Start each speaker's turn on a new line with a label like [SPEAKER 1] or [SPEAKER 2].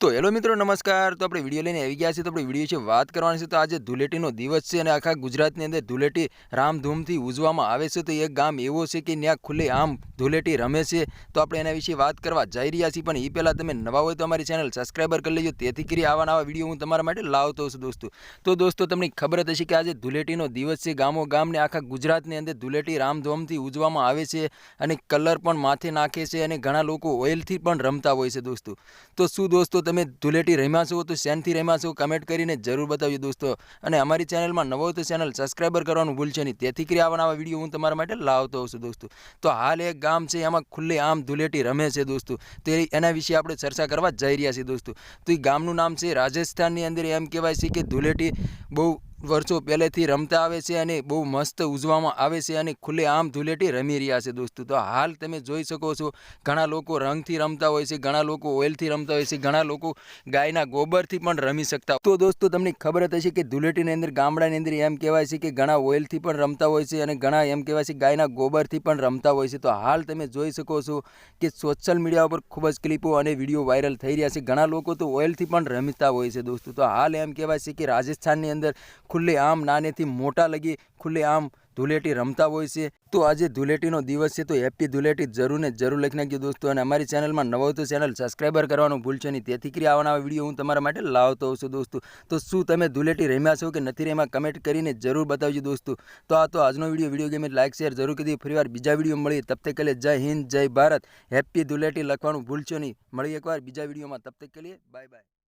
[SPEAKER 1] તો હેલો મિત્રો, નમસ્કાર. તો આપણે વીડિયો લઈને આવી ગયા છીએ. તો આપણે વીડિયો વિશે વાત કરવાની છે. તો આજે ધૂલેટીનો દિવસ છે અને આખા ગુજરાતની અંદર ધૂલેટી રામધૂમથી ઉજવવામાં આવે છે. તો એક ગામ એવો છે કે ત્યાં ખુલ્લે આમ ધૂલેટી રમે છે. તો આપણે એના વિશે વાત કરવા જઈ રહ્યા છીએ. પણ એ પહેલાં તમે નવા હોય તો અમારી ચેનલ સબસ્ક્રાઈબર કરી લેજો. તેથી કરી આવા નવા વીડિયો હું તમારા માટે લાવતો છું દોસ્તો. તો દોસ્તો, તમને ખબર જ હશે કે આજે ધૂલેટીનો દિવસ છે. ગામો ગામને આખા ગુજરાતની અંદર ધૂલેટી રામધૂમથી ઉજવવામાં આવે છે અને કલર પણ માથે નાખે છે અને ઘણા લોકો ઓઇલથી પણ રમતા હોય છે દોસ્તો. તો શું દોસ્તો તમે ધુલેટી રમ્યા છો, તો શેનથી રમ્યા છો કમેન્ટ કરીને જરૂર બતાવજો દોસ્તો. અને અમારી ચેનલમાં નવો તો ચેનલ સબસ્ક્રાઈબર કરવાનું ભૂલશે નહીં. તેથી કરી આવા નવા વીડિયો હું તમારા માટે લાવતો હોઉં છું દોસ્તો. તો હાલ એક ગામ છે, એમાં ખુલ્લે આમ ધુલેટી રમે છે દોસ્તો. તો એના વિશે આપણે ચર્ચા કરવા જઈ રહ્યા છીએ દોસ્તો. તો એ ગામનું નામ છે રાજસ્થાનની અંદર એમ કહેવાય છે કે ધુલેટી બહુ વર્ષો પહેલેથી રમતા આવે છે અને બહુ મસ્ત ઉજવવામાં આવે છે અને ખુલ્લે આમ ધૂળેટી રમી રહ્યા છે દોસ્તો. તો હાલ તમે જોઈ શકો છો, ઘણા લોકો રંગથી રમતા હોય છે, ઘણા લોકો ઓઇલથી રમતા હોય છે, ઘણા લોકો ગાયના ગોબરથી પણ રમી શકતા તો દોસ્તો તમને ખબર જ હશે કે ધૂલેટીની અંદર, ગામડાની અંદર એમ કહેવાય છે કે ઘણા ઓઇલથી પણ રમતા હોય છે અને ઘણા એમ કહેવાય છે ગાયના ગોબરથી પણ રમતા હોય છે. તો હાલ તમે જોઈ શકો છો કે સોશિયલ મીડિયા ઉપર ખૂબ જ ક્લિપો અને વીડિયો વાયરલ થઈ રહ્યા છે. ઘણા લોકો તો ઓઇલથી પણ રમતા હોય છે દોસ્તો. તો હાલ એમ કહેવાય છે કે રાજસ્થાનની અંદર ખુલ્લે આમ નાનેથી મોટા લગી ખુલ્લે આમ ધૂળેટી રમતા હોય છે. તો આજે ધૂળેટીનો દિવસ છે તો હેપી ધૂળેટી જરૂર ને જરૂર લખી નાખજો દોસ્તો. અને અમારી ચેનલમાં નવો તો ચેનલ સબસ્ક્રાઈબર કરવાનું ભૂલશો નહીં. તેથી કરી આવવાના વીડિયો હું તમારા માટે લાવતો હોઉં છું દોસ્તો. તો શું તમે ધૂળેટી રમ્યા છો કે નથી રમ્યા? કમેન્ટ કરીને જરૂર બતાવજો દોસ્તો. તો આ તો આજનો video. Video game like share જરૂર કરી ફરીવાર બીજા વીડિયો મળીએ. તબ તક જય હિન્દ, જય ભારત. હેપી ધૂળેટી લખવાનું ભૂલશો નહીં. મળી એકવાર બીજા વિડીયોમાં. તબ તક બાય બાય.